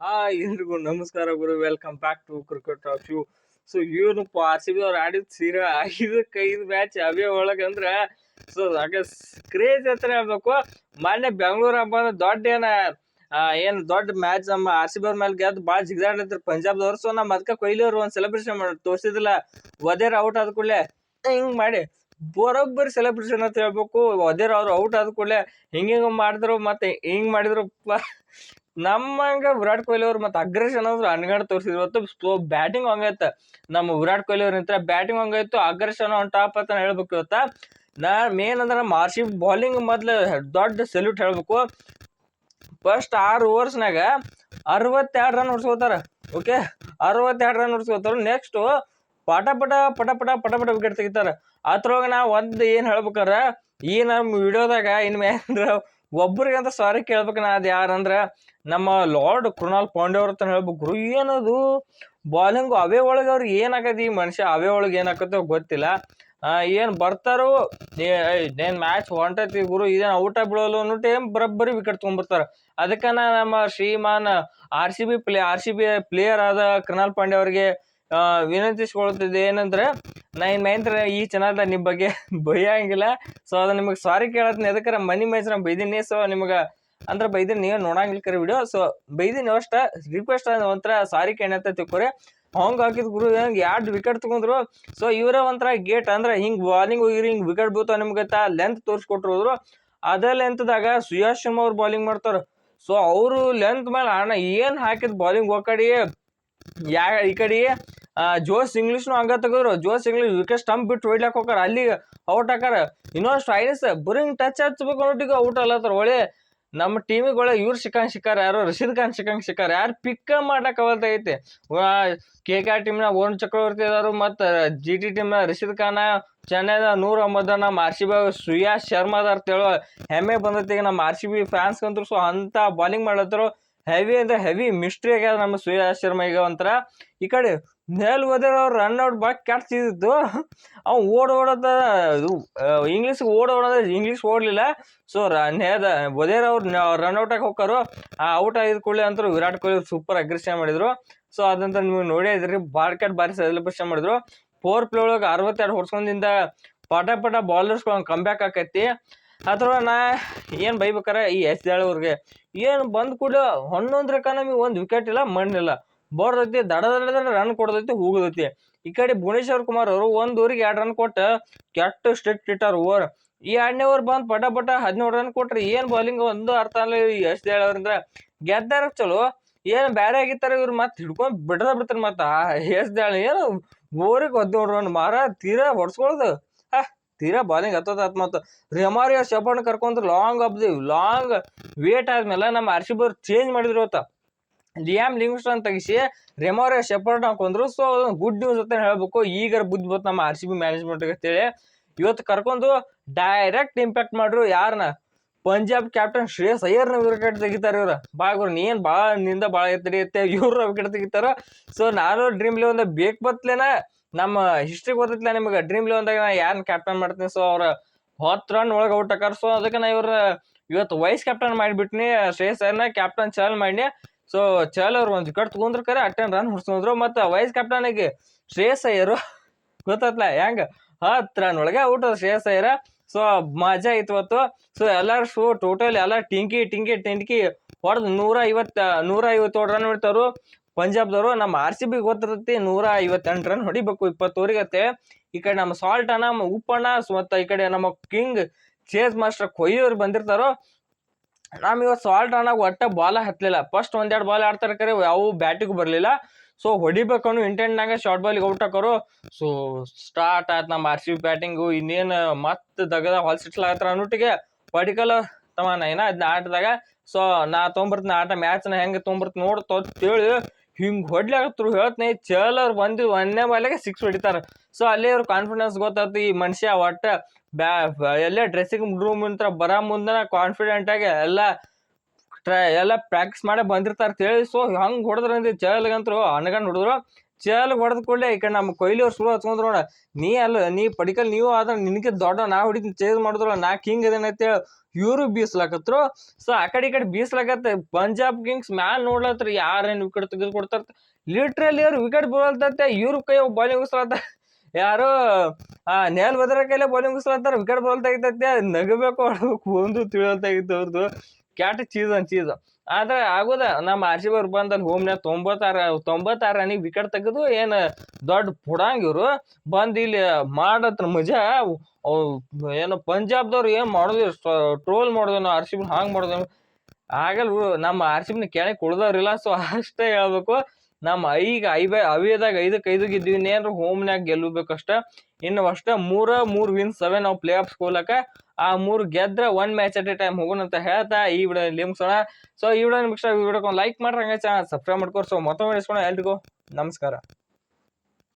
ಹಾ ಎಲ್ರಿಗೂ ನಮಸ್ಕಾರ ಗುರು. Welcome back to cricket of you so ಇವನಪ್ಪ R C B ಅವ್ರು ಆಡಿದ ಸೀರೆ ಐದಕ್ಕೆ ಐದು ಮ್ಯಾಚ್ ಅವೇ ಒಳಗಂದ್ರ ಸೊ ಹಾಗೆ ಕ್ರೇಜ್ ಹತ್ರ ಹೇಳ್ಬೇಕು. ಮೊನ್ನೆ ಬೆಂಗಳೂರು ಹಬ್ಬ ದೊಡ್ಡ ಏನ ಏನು ದೊಡ್ಡ ಮ್ಯಾಚ್ ನಮ್ಮ ಆರ್ ಸಿ ಬಿ ಅವ್ರ ಮೇಲೆ ಗೆದ್ದು ಭಾಳ ಜಿಗಿದಾಡಿದ್ರು ಪಂಜಾಬ್ದವ್ರು ಸೊ ನಮ್ಮ ಅದಕ್ಕೆ ಕೊಹ್ಲಿ ಅವ್ರು ಒಂದು ಸೆಲೆಬ್ರೇಷನ್ ಮಾಡಿ ತೋರಿಸಿದಿಲ್ಲ ಒದೇರ್ ಔಟ್ ಆದ ಕೂಡಲೇ, ಹಿಂಗೆ ಮಾಡಿ, ಬರೋಬ್ಬರಿ ಸೆಲೆಬ್ರೇಷನ್ ಅಂತ ಹೇಳ್ಬೇಕು. ಒದೇರ್ ಅವ್ರು ಔಟ್ ಆದ ಕೂಡಲೇ, ಹಿಂಗೆ ಹಿಂಗೆ ಮಾಡಿದ್ರು, ಮತ್ತೆ ಹಿಂಗೆ ಮಾಡಿದ್ರು ನಮ್ಮಂಗ ವಿರಾಟ್ ಕೊಹ್ಲಿ ಅವ್ರು ಮತ್ತೆ ಅಗ್ರೆಷನ್ ಅಂದ್ರೆ ಅನ್ಗಡ್ ತೋರಿಸಿದ್ರು. ಇವತ್ತು ಸ್ಲೋ ಬ್ಯಾಟಿಂಗ್ ಹಂಗೈತ ನಮ್ಮ ವಿರಾಟ್ ಕೊಹ್ಲಿ ಅವ್ರ ನಿಂತ್ರ ಬ್ಯಾಟಿಂಗ್ ಹಂಗಾಯ್ತು ಅಗ್ರೆಷನ್ ಆನ್ ಟಾಪ್ ಅಂತ ಹೇಳ್ಬೇಕು ಇವತ್ತ. ನಾ ಮೇನ್ ಅಂದ್ರೆ ನಮ್ಮ ಆರ್ ಸಿ ಬೌಲಿಂಗ್ ಮೊದ್ಲು ದೊಡ್ಡ ಸೆಲ್ಯೂಟ್ ಹೇಳ್ಬೇಕು. ಫಸ್ಟ್ ಆರು ಓವರ್ಸ್ನಾಗ ಅರವತ್ತೆರಡು ರನ್ ಹೊಡ್ಸ್ಕೋತಾರ ಓಕೆ ಅರವತ್ತೆರಡು ರನ್ ಹೊಡ್ಸ್ಕೋತಾರ ನೆಕ್ಸ್ಟ್ ಪಟ ಪಟ ಪಟ ಪಟ ಪಟ ಪಟ ವಿಕೆಟ್ ತೆಗಿತಾರೆ. ಅದ್ರೊಳಗೆ ನಾ ಒಂದು ಏನು ಹೇಳ್ಬೇಕಾರ ಈ ನಮ್ಮ ವಿಡಿಯೋದಾಗ ಇನ್ಮೇ ಅಂದ್ರೆ ಒಬ್ರಿಗೆ ಅಂತ ಸಾರಿ ಕೇಳ್ಬೇಕು ನಾ ಅದು ಯಾರಂದ್ರೆ ನಮ್ಮ ಲಾರ್ಡ್ ಕೃಣಾಲ್ ಪಾಂಡೆ ಅವ್ರ ಅಂತ ಹೇಳ್ಬೇಕು, ಗುರು ಏನದು? ಬಾಲಿಂಗ್ ಅವೇ ಒಳಗೆ ಅವ್ರಿಗೆ ಏನಾಗತ್ತೆ ಈ ಮನುಷ್ಯ? ಅವೇ ಒಳಗೆ ಏನಾಗತ್ತೋ ಗೊತ್ತಿಲ್ಲ. ಏನು ಬರ್ತಾರೋ? ಏನು ಮ್ಯಾಚ್ ಹೊಂಟೈತಿ ಗುರು, ಇದೇನು ಔಟ ಬಿಡೋಲ್ಲ ಅನ್ನೋಟು ಏನ್ ಬರಬ್ಬರಿ ವಿಕೆಟ್ ತೊಗೊಂಡ್ಬರ್ತಾರ ಅದಕ್ಕೆ ನಮ್ಮ Shriman R C B play R C B player ಆದ ಕೃಣಾಲ್ ಪಾಂಡೆ ಅವರಿಗೆ ವಿನಂತಿಸ್ಕೊಳ್ತಿದ್ದೆ ಏನಂದ್ರೆ ನಾ ಇನ್ ಈ ಚೆನ್ನಾಗ ನಿಮ್ಮ ಬಗ್ಗೆ ಬೈಯಂಗಿಲ್ಲ ಸೊ ಅದು ನಿಮಗೆ ಸಾರಿ ಕೇಳತ್ನಿ ಅದಕ್ಕೆ ಮನಿ ಮ್ಯಾಚ್ ನಾ ಬೈದಿನಿ. ಸೊ ನಿಮಗೆ ಅಂದ್ರೆ ಬೈದಿನಿ, ನೀವು ನೋಡಂಗಿಲ್ಲ ಕರೆ ವಿಡಿಯೋ ಸೊ ಬೈದಿನಿ ಅಷ್ಟ. ರಿಕ್ವೆಸ್ಟ್ ಒಂಥರ ಸಾರಿ ಕೇಳತ್ತ ತಿಳ್ಕೊರಿ. ಹಾಂಗ್ ಹಾಕಿದ ಗುರು ಹೆಂಗೆ ಎರಡು ವಿಕೆಟ್ ತಗೊಂಡ್ರು? ಸೊ ಇವರೇ ಒಂಥರ ಗೇಟ್ ಅಂದ್ರೆ ಹಿಂಗೆ ಬಾಲಿಂಗ್ ಹೋಗಿರಿ, ಹಿಂಗೆ ವಿಕೆಟ್ ಬೀಳ್ತಾವ ನಿಮ್ಗೆ ಲೆಂತ್ ತೋರಿಸ್ಕೊಟ್ರು ಹೋದ್ರು ಅದೇ ಲೆಂತ್ದಾಗ ಸುಯಾಶ್ ಶರ್ಮಾ ಅವ್ರು ಬಾಲಿಂಗ್ ಮಾಡ್ತಾರ. ಸೊ ಅವರು ಲೆಂತ್ ಮೇಲೆ ಅಣ್ಣ ಏನು ಹಾಕಿದ ಬಾಲಿಂಗ್ ಹೋಗಿ ಯಾ ಈ ಕಡೆ ಜೋಸ್ ಇಂಗ್ಲಿಷ್ನು ಹಂಗ ತೆಗೆದ್ರು. ಜೋಸ್ ಇಂಗ್ಲಿಷ್ ವಿಕೆಟ್ ಸ್ಟಂಪ್ ಬಿಟ್ಟು ಹೊಡ್ಲಾಕ್ ಹೋಗಾರ ಅಲ್ಲಿ ಔಟ್ ಹಾಕಾರ ಇನ್ನೊಂದು ಸ್ಟೈಲಿಸ್ ಬರಿಂಗ್ ಟಚ್ ಹಚ್ಬೇಕು ನೋಟಿಗೆ ಔಟ್ ಅಲ್ಲತ್ತಾರ ಒಳ್ಳೆ ನಮ್ಮ ಟೀಮಿಗೆ ಒಳ್ಳೆ ಇವ್ರು ಶಿಕಾಂಗ್ ಶಿಕಾರ ಯಾರು? ರಶೀದ್ ಖಾನ್ ಶಿಕಾಂಗ್ ಶಿಕಾರ. ಯಾರು ಪಿಕ್ ಮಾಡಕ್ ಅವತ್ತೈತಿ ಕೆ ಕೆ ಆರ್ ಟೀಮ್ನ ವರುಣ್ ಚಕ್ರವರ್ತಿ ಇದಾರು ಮತ್ತು ಜಿ ಟಿ ಟೀಮ್ನ ರಶೀದ್ ಖಾನ, ಚೆನ್ನೈದ ನೂರ್ ಅಹಮದ್ ನಮ್ಮ R C B Suyash Sharma ಅದಾರ ಹೇಳೋ ಹೆಮ್ಮೆ ಬಂದೈತಿ. ಈಗ ನಮ್ಮ ಆರ್ ಸಿ ಬಿ ಫ್ಯಾನ್ಸ್ ಅಂತೂ ಸೊ ಅಂತ ಬಾಲಿಂಗ್ ಮಾಡತ್ತರು ಹೆವಿ ಅಂದ್ರೆ ಹೆವಿ ಮಿಸ್ಟ್ರಿ ಆಗ್ಯಾದ ನಮ್ಮ ಸೂರ್ಯ ಶರ್ಮ ಈಗ ಒಂಥರ. ಈ ಕಡೆ ಮೇಲ್ ಹೋದ್ರೆ ಅವ್ರು ರನ್ ಔಟ್ ಬಾಕ್ ಕೆಡ್ಸಿದ್ದು ಅವ್ ಓಡ್ ಓಡೋದ ಇಂಗ್ಲೀಷ್ ಓಡ್ ಓಡೋದ ಇಂಗ್ಲೀಷ್ ಓಡ್ಲಿಲ್ಲ. ಸೊ ನೇದ ಬದೇರ್ ಅವ್ರು ರನ್ ಔಟ್ ಆಗಿ ಹೋಗ್ತಾರು ಆ, ಔಟ್ ಆಗಿದ ಕೂಡಲೇ ಅಂತೂ ವಿರಾಟ್ ಕೊಹ್ಲಿ ಸೂಪರ್ ಅಗ್ರೆಷನ್ ಮಾಡಿದ್ರು. ಸೊ ಅದಂತ ನೀವು ನೋಡೇ ಇದ್ರಿ, ಬಾರ್ಕೆಟ್ ಬಾರಿ ಸೆಲೆಬ್ರೇಷನ್ ಮಾಡಿದ್ರು. ಫೋರ್ ಪ್ಲೇ ಒಳಗೆ ಅರವತ್ತೆರಡು ಹೊಡ್ಸ್ಕೊಂಡಿಂದ ಪಟ ಪಟ ಕಮ್ ಕಂಬ್ಯಾಕ್ ಆಕೈತಿ. ಅದ್ರ ನಾ ಏನು ಬೈಬೇಕಾರ ಈ ಎಸ್ ಅವ್ರಿಗೆ? ಏನು ಬಂದ್ ಹೊನ್ನೊಂದು ಹನ್ನೊಂದು ಎಕಾನಮಿ ಒಂದು ವಿಕೆಟ್ ಇಲ್ಲ, ಮಣ್ಣಿಲ್ಲ. ಬರ್ದೈತಿ ದಡ ದಡ ರನ್ ಕೊಡ್ತೈತಿ ಹೋಗದೈತಿ. ಈ ಕಡೆ ಭುವನೇಶ್ವರ್ ಕುಮಾರ್ ಅವರು ಒಂದು ಊರಿಗೆ ಎರಡು ರನ್ ಕೊಟ್ಟು, ಕೆಟ್ಟ ಸ್ಟ್ರಿಕ್ಟ್ ಇಟ್ಟಾರ ಓವರ್ ಈ ಎರಡನೇ ಓವರ್ ಬಂದ್ ಪಟ ಪಟ ಹದಿನೇಳು ರನ್ ಕೊಟ್ರಿ ಏನು ಬೌಲಿಂಗ್ ಒಂದು ಅರ್ಥ ಅಲ್ಲ ಎಸ್ ಅವ್ರಿಂದ. ಗೆದ್ದಾರ ಚಲೋ, ಏನು ಬ್ಯಾರೆ ಆಗಿತ್ತಾರ ಇವ್ರು ಮತ್ತೆ ಹಿಡ್ಕೊಂಡ್ ಬಿಡದ ಬಿಡ್ತಾರ ಆ ಎಸ್ ಏನು ಓವರಿಗೆ ಹದಿನೇಳು ರನ್ ಮಾರ, ತೀರಾ ಹೊಡ್ಸ್ಕೊಳ್ದು? ತೀರಾ ಬಾಲಿಂಗ್ ಹತ್ತದ ಹತ್ ಮತ್ತು ರೆಮಾರಿಯ ಶಪರ್ನ ಕರ್ಕೊಂಡ್ರೆ ಲಾಂಗ್ ದಿ ಲಾಂಗ್ ವೇಟ್ ಆದ್ಮೇಲೆ ನಮ್ಮ ಆರ್ ಸಿ ಚೇಂಜ್ ಮಾಡಿದ್ರು ಇವತ್ತ ಲಿಯಾಮ್ ಲಿಂಗ್ಸ್ಟನ್ ತೆಗಿಸಿ ರೆಮಾರಿಯ ಶೆಪರ್ಡ್ ಹಾಕೊಂಡ್ರು ಸೊ ಗುಡ್ ನ್ಯೂಸ್ ಅಂತ ಹೇಳ್ಬೇಕು. ಈಗ ಬುದ್ಧಿ ಬಂತು ನಮ್ಮ ಆರ್ ಸಿ ಬಿ ಮ್ಯಾನೇಜ್ಮೆಂಟ್ ಅಂತೇಳಿ. ಇವತ್ತು ಕರ್ಕೊಂಡು ಡೈರೆಕ್ಟ್ ಇಂಪ್ಯಾಕ್ಟ್ ಮಾಡ್ರು ಯಾರನ್ನ ಪಂಜಾಬ್ ಕ್ಯಾಪ್ಟನ್ ಶ್ರೇಯಸ್ ಅಯ್ಯರ್ನ ವಿಕೆಟ್ ತೆಗಿತಾರೆ ಇವ್ರು. ಬಾ ಗುರು, ನೀನ್ ಭಾಳ ನಿಂದ ಭಾಳ ಎತ್ತರಿಯುತ್ತೆ ಇವ್ರ ವಿಕೆಟ್ ತೆಗಿತಾರ. ಸೊ ನಾನು ಡ್ರೀಮ್ ಲೆವೆನ್ ಬೇಕು ಬತ್ಲೇನ ನಮ್ಮ ಹಿಸ್ಟ್ರಿ ಗೊತ್ತಿಲ್ಲ ನಿಮಗೆ? ಡ್ರೀಮ್ ಲೆವೆನ್ದಾಗ ನಾ ಯಾರನ್ನ ಕ್ಯಾಪ್ಟನ್ ಮಾಡ್ತೀನಿ? ಸೊ ಅವ್ರ ಹತ್ತು ರನ್ ಒಳಗೆ ಔಟ್ ಹಾಕಾರ ಸೊ ಅದಕ್ಕೆ ನಾ ಇವ್ರ ಇವತ್ತು ವೈಸ್ ಕ್ಯಾಪ್ಟನ್ ಮಾಡಿಬಿಟ್ನಿ. ಶ್ರೇಯಸ್ ಅಯ್ಯರ್ನ ಕ್ಯಾಪ್ಟನ್ ಚಲ್ ಮಾಡಿ ಸೊ ಚಲ್ ಅವ್ರು ಒಂದು ಕಟ್ ತಗೊಂಡ್ರ ಕರೆ ಅಟೆನ್ ರನ್ ಹುಡ್ಸ್ಕೊಂಡ್ರು ಮತ್ತು ವೈಸ್ ಕ್ಯಾಪ್ಟನಿಗೆ ಶ್ರೇಯಸ್ ಅಯ್ಯರು ಗೊತ್ತತ್ಲ? ಹೆಂಗ? ಹತ್ತು ರನ್ ಒಳಗೆ ಔಟ್ ಶ್ರೇಯಸ್ ಅಯ್ಯರ. ಸೊ ಮಜಾ ಆಯ್ತು ಇವತ್ತು. ಸೊ ಎಲ್ಲರೂ ಶೋ ಟೋಟಲ್ ಎಲ್ಲ ಟಿಂಕಿ ಟಿಂಕಿ ಟಿಂಕಿ ಹೊಡೆದು ನೂರ ಐವತ್ತ, ನೂರ ಐವತ್ತೇಳು ರನ್ ಹೊಡಿತಾರು ಪಂಜಾಬ್ದವರು ನಮ್ಮ ಆರ್ ಸಿ ಬಿ ಗೊತ್ತಿರುತ್ತೆ ನೂರ ಐವತ್ತೆಂಟು ರನ್ ಹೊಡಿಬೇಕು ಇಪ್ಪತ್ತು ಅಂತೇಳಿ ಈ ಕಡೆ ನಮ್ಮ ಸಾಲ್ಟ್ ಅಣ್ಣ ಉಪ್ಪಣ್ಣ ಮತ್ತು ಈ ಕಡೆ ನಮ್ಮ ಕಿಂಗ್ ಚೇಸ್ ಮಾಸ್ಟರ್ ಕೊಯ್ಯೋರು ಬಂದಿರ್ತಾರೋ ನಮ್ ಇವತ್ತು ಸಾಲ್ಟ್ ಅಣ್ಣಾಗ ಒಟ್ಟ ಬಾಲ ಹತ್ತಲಿಲ್ಲ ಫಸ್ಟ್ ಒಂದೆರಡು ಬಾಲ್ ಆಡ್ತಾರೆ ಕರೆ, ಯಾವ ಬ್ಯಾಟಿಗೂ ಬರಲಿಲ್ಲ. ಸೊ ಹೊಡಿಬೇಕನ್ನು ಇಂಟೆಂಟ್ನಾಗ ಶಾರ್ಟ್ ಬಾಲಿಗೆ ಔಟ್ ಹಾಕೋರು. ಸೊ ಸ್ಟಾರ್ಟ್ ಆಯ್ತು ನಮ್ಮ ಆರ್ ಸಿ ಬಿ ಬ್ಯಾಟಿಂಗು ಇನ್ನೇನು ಮತ್ತೆ ದಗದ ಹೊಲ್ ಸಿಟ್ಲಾಗತ್ತಾರ ಅನ್ನೋಟಿಗೆ ಪಡಿಕಲ್ ತಮ್ಮ ನಾ ಏನ ಅದನ್ನ ಆಟದಾಗ ಸೊ ನಾ ತೊಗೊಂಬರ್ತೀನಿ ಆಟ ಮ್ಯಾಚ್ನ ಹೆಂಗೆ ತೊಗೊಂಬರ್ತೀನಿ ನೋಡ್ ತೊತ್ತೇಳಿ ಹಿಂಗೆ ಹೊಡ್ಲಾಗತ್ರು ಹೇಳ್ತೀನಿ ಚಲರ್ ಬಂದು ಒಂದನೇ ಬಾಲಿಗೆ ಸಿಕ್ಸ್ ಹೊಡಿತಾರ. ಸೊ ಅಲ್ಲಿ ಅವ್ರ ಕಾನ್ಫಿಡೆನ್ಸ್ ಗೊತ್ತಾಯ್ತು ಈ ಮನುಷ್ಯ ಒಟ್ಟ ಎಲ್ಲೇ ಡ್ರೆಸ್ಸಿಂಗ್ ರೂಮ್ ಅಂತ ಬರೋ ಮುಂದೆ ಕಾನ್ಫಿಡೆಂಟ್ ಆಗಿ ಎಲ್ಲ ಟ್ರೈ ಎಲ್ಲ ಪ್ರಾಕ್ಟೀಸ್ ಮಾಡೇ ಬಂದಿರ್ತಾರ ಹೇಳಿ. ಸೊ ಹಂಗೆ ಹೊಡೆದ್ರಂತ ಚಲ್ಗಂತರು ಅನ್ಗಂಡು ಹೊಡೆದ್ರು. ಚಲ್ ಹೊಡೆದ ಕೂಡಲೇ ಈ ಕಡೆ ನಮ್ಮ ಕೊಹ್ಲಿ ಅವ್ರು ಸುಳ್ಳು ಹಚ್ಕೊಂಡ್ರು ನೀ ಅಲ್ಲ, ನೀ ಪಡಿಕಲ್ ನೀವು ಆದ್ರೆ ನಿನಗೆ ದೊಡ್ಡ ನಾ ಹೊಡಿತೀನಿ ಚೇಂಜ್ ಮಾಡಿದ್ರು ನಾ ಕಿಂಗ್ ಅದೇನ ಅಂತೇಳಿ ಇವರು ಬೀಸ್ಲಾಕತ್ರು. ಸೊ ಆ ಕಡೆ ಈ ಕಡೆ ಬೀಸ್ಲಾಕತ್ತ ಪಂಜಾಬ್ ಕಿಂಗ್ಸ್ ಮ್ಯಾಲ್ ನೋಡ್ಲತ್ರ ಯಾರೇನು ವಿಕೆಟ್ ತೆಗೆದು ಕೊಡ್ತಾರ ಲಿಟ್ರಲಿ ಅವ್ರು ವಿಕೆಟ್ ಬೀಳಲ್ತತ್ತೆ ಇವ್ರ ಕೈ ಬಾಲಿಂಗ್ ಉಸ್ಲಾತ ಯಾರು, ಆ, ನೇಲ್ ಬದ್ರ ಕೈಲೇ ಬಾಲಿಂಗ್ ಉಸ್ಲಾತಾರ ವಿಕೆಟ್ ಬಾಲ್ ತೆಗಿತೈತೆ ನಗಬೇಕು ಒಂದು ತಿಳಿಯಲ್ತಾಗಿತ್ತು ಅವ್ರದ್ದು ಕ್ಯಾಟ್ ಚೀಸ್ ಅನ್ ಚೀಸ್ ಆದ್ರೆ ಆಗೋದ ನಮ್ಮ ಆರ್ ಸಿ ಬಿ ಅವ್ರು ಬಂದಲ್ಲಿ ಹೋಮ್ನ್ಯಾಗ ತೊಂಬತ್ತಾರ, ತೊಂಬತ್ತಾರು ರನಿಗೆ ವಿಕೆಟ್ ತೆಗೆದು ಏನು ದೊಡ್ಡ ಪುಡಾಂಗ್ ಇವರು ಬಂದು ಇಲ್ಲಿ ಮಾಡತ್ರ ಮಜಾ. ಏನು ಪಂಜಾಬ್ದವ್ರು ಏನು ಮಾಡೋದು ಟ್ರೋಲ್ ಮಾಡೋದೇನೋ ಆರ್ ಸಿ ಬಿ ಹಾಂಗೆ ಮಾಡೋದೇನೋ ಆಗಲ್ಲ ನಮ್ಮ ಆರ್ ಸಿ ಬಿನ ಕೆಳಗೆ ಕುಡ್ದವ್ರಿಲ್ಲ ಸೊ ಅಷ್ಟೇ ಹೇಳ್ಬೇಕು. ನಮ್ಮ ಈಗ ಐಬೆ ಅವಿಯದಾಗ ಐದಕ್ಕೆ ಐದಕ್ಕೆ ಇದ್ವಿ ಇನ್ನೇನ್ರ ಹೋಮ್ನ್ಯಾಗ ಗೆಲ್ಲಬೇಕಷ್ಟ ಇನ್ನು ಅಷ್ಟ ಮೂರ, ಮೂರು ವಿನ್ ಸೆವೆನ್ ನಾವು ಪ್ಲೇ ಆಫ್ ಹೋಗ್ಲಕ್ಕ. ಆ ಮೂರು ಗೆದ್ರ one match at a time ಹೋಗೋಣ ಅಂತ ಹೇಳ್ತಾ ಈ ವಿಡಿಯೋ ಇಲ್ಲಿ ಮುಗಿಸೋಣ. ಸೊ ಈ ವಿಡಿಯೋ ನಿಮ್ಗೆ ಇಷ್ಟ ವಿಡಿಯೋಕ್ಕೆ ಲೈಕ್ ಮಾಡ್ರಿ ಹಂಗೆ ಚಾನಲ್ ಸಬ್ಸ್ಕ್ರೈಬ್ ಮಾಡ್ಕೋ ಸೊ ಮತ್ತೊಮ್ಮೆ ಎಲ್ರಿಗೂ ನಮಸ್ಕಾರ.